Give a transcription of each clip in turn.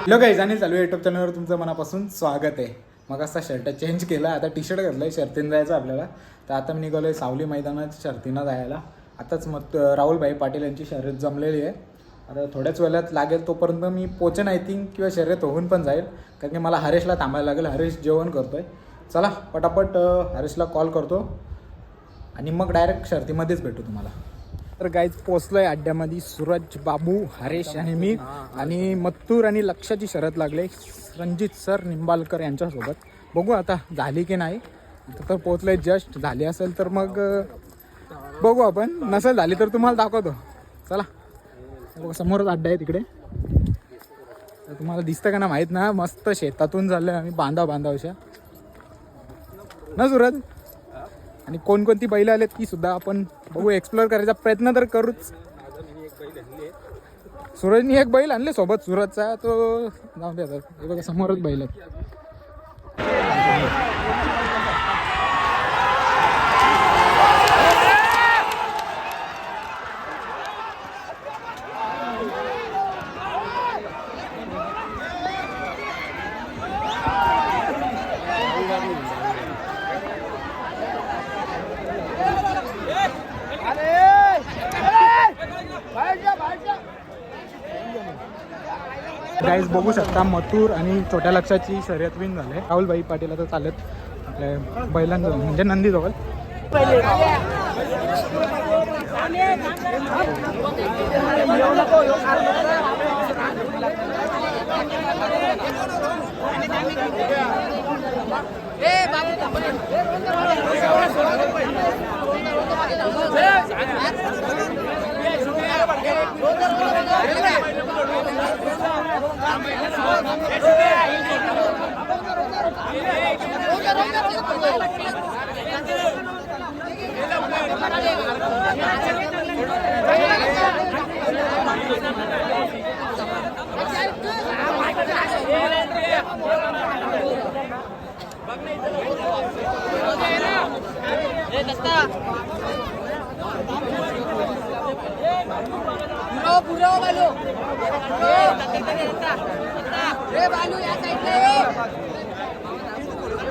Hello काही जाणील चालू YouTube चॅनलवर तुमचं मनापासून स्वागत आहे. मग असा शर्ट चेंज केला आता टी शर्ट घातलं आहे शर्तीनं जायचं आपल्याला. तर आता मी निघालो आहे सावली मैदानात शर्तीनं जायला. आताच मग राहुलभाई पाटील यांची शर्यत जमलेली आहे. आता थोड्याच वेळात लागेल तोपर्यंत मी पोचन आय थिंक किंवा शर्यत होऊन पण जाईल. कारण की मला हरेशला थांबायला लागेल हरेश जेवण करतो आहे चला पटापट हरेशला कॉल करतो. आणि मग डायरेक्ट शर्तीमध्येच भेटू तुम्हाला. तर गाईज पोचलोय अड्ड्यामध्ये सूरज बाबू हरेश आणि मी. आणि मत्तूर आणि लक्षाची शरद लागले. रणजित सर निंबालकर यांच्यासोबत. बघू आता झाली की नाही. तर पोचलोय जस्ट झाली असेल तर मग बघू आपण. नसेल झाली तर तुम्हाला दाखवतो. चला. बघा, समोरच अड्डा आहे तिकडे. तर तुम्हाला दिसतं का ना माहीत ना. मस्त शेतातून चाललोय आम्ही बांधा बांधावशा ना सूरज? आणि कोणकोणती बैल आलेत ती सुद्धा आपण बघू एक्सप्लोअर करायचा प्रयत्न तर करूच. सूरजनी एक बैल आणले सोबत सूरजचा तो जाऊ दे बघा समोरच बैल आहेत. गाईज बघू शकता मथुर आणि छोट्या लक्षाची शर्यत विन झाले राहुलभाई पाटील आता चालत आपल्या बैलांजवळ म्हणजे नंदीजवळ. पुरव पुरव बालू रे बालू या साईडला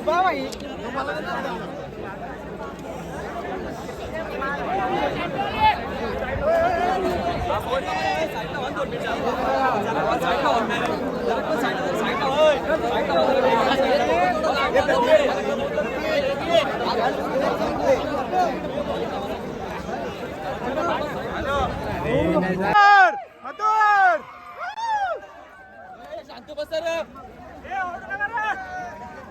ये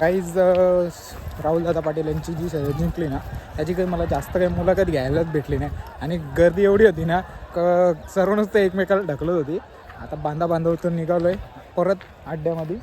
काहीच uh, राहुल दादा पाटील यांची जी जिंकली ना त्याची काही मला जास्त काही मुलाखत घ्यायलाच भेटली नाही. आणि गर्दी एवढी होती ना क सर्वच ते एकमेकाला ढकलत होती. आता बांधा बांधवतून निघालो आहे परत अड्ड्यामध्ये